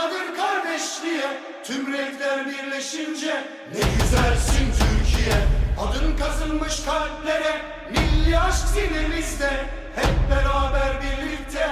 Sahalarda kardeşliğe. Tüm renkler birleşince ne güzelsin Türkiye. Adın kazınmış kalplere milli aşk sinemizde Hep beraber birlikte